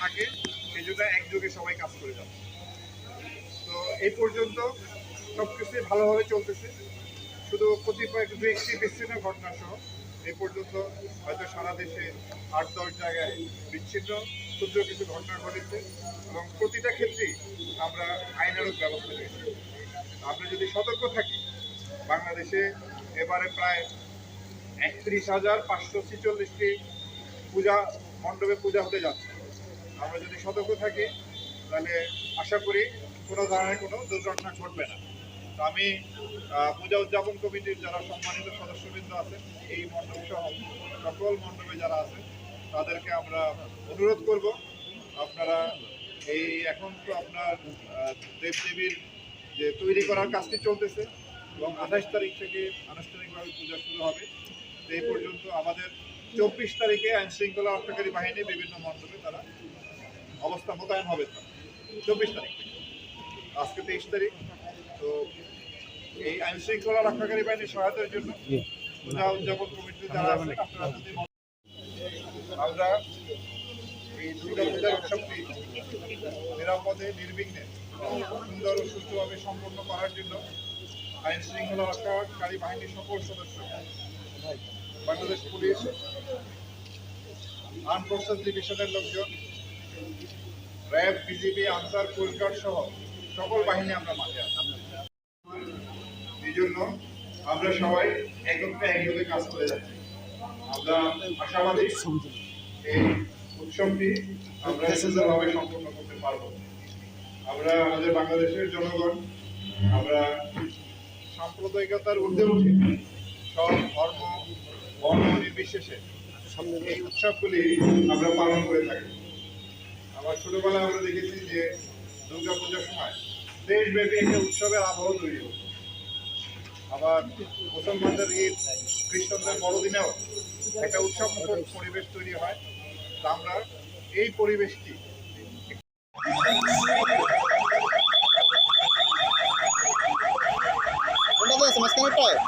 থাকে সেই সবাই কাজ করে যাচ্ছে তো এই পর্যন্ত সব ভালোভাবে চলতেছে। শুধু কতিপয় দু একটি বিচ্ছিন্ন ঘটনা সহ। এই পর্যন্ত হয়তো সারা দেশে আট, দশ জায়গায় বিচ্ছিন্ন, ক্ষুদ্র কিছু ঘটনা ঘটেছে এবং প্রতিটা ক্ষেত্রেই আমরা আইনানুক ব্যবস্থা নিয়েছি। আমরা যদি সতর্ক থাকি, বাংলাদেশে এবারে প্রায় একত্রিশ হাজার পাঁচশো ছেচল্লিশটি পূজা মণ্ডপে পূজা হতে যাচ্ছে। আমরা যদি সতর্ক থাকি, তাহলে আশা করি কোনো ধরনের কোনো দুর্ঘটনা ঘটবে না। আমি পূজা উদযাপন কমিটির যারা সম্মানিত সদস্যবৃন্দ আছেন, এই মণ্ডপ সহ সকল মণ্ডপে যারা আছে তাদেরকে আমরা অনুরোধ করব, আপনারা এই এখন তো আপনার দেবদেবীর যে তৈরি করার কাজটি চলতেছে, এবং আঠাশ তারিখ থেকে আনুষ্ঠানিকভাবে পূজা শুরু হবে। এই পর্যন্ত আমাদের চব্বিশ তারিখে আইন শৃঙ্খলা রক্ষাকারী বাহিনী বিভিন্ন মণ্ডপে তারা অবস্থা মোতায়েন হবে। চব্বিশ তারিখ আজকে তেইশ তারিখ, তো এই আইন শৃঙ্খলা রক্ষাকারী বাহিনীর সহায়তার জন্য পূজা উদযাপন কমিটি যারা আছেন আপনারা যদি আমরা এই দুর্গা পূজার উৎসবটি নিরাপদে নির্বিঘ্নে সুন্দর ও সুষ্ঠুভাবে সম্পন্ন করার জন্য আইন শৃঙ্খলা রক্ষাকারী বাহিনীর সকল সদস্য বাংলাদেশ পুলিশ আর্ম ফোর্সেস ডিভিশনের লোকজন র্যাব বিজিবি আনসার সহ সকল বাহিনী আমরা মাঠে আছি। এই জন্য আমরা সবাই একত্রে একযোগে কাজ করে যাচ্ছি। আমরা আশাবাদী এই উৎসবটি আমরা সুন্দরভাবে সম্পন্ন করতে পারব। আমরা আমাদের বাংলাদেশের জনগণ, আমরা সাম্প্রদায়িকতার ঊর্ধ্বে উঠে সব ধর্ম, বর্ণ নির্বিশেষে এই উৎসবগুলি আমরা পালন করে থাকি। আমার ছোটবেলায় আমরা দেখেছি যে দুর্গা পূজার সময় দেশব্যাপী একটা উৎসবের আবহ তৈরি হতো আবার মুসলমানদের ঈদ খ্রিস্টানদের বড়দিনেও একটা উৎসব পরিবেশ তৈরি হয়। তা আমরা এই পরিবেশটি মাঝখানেরটায়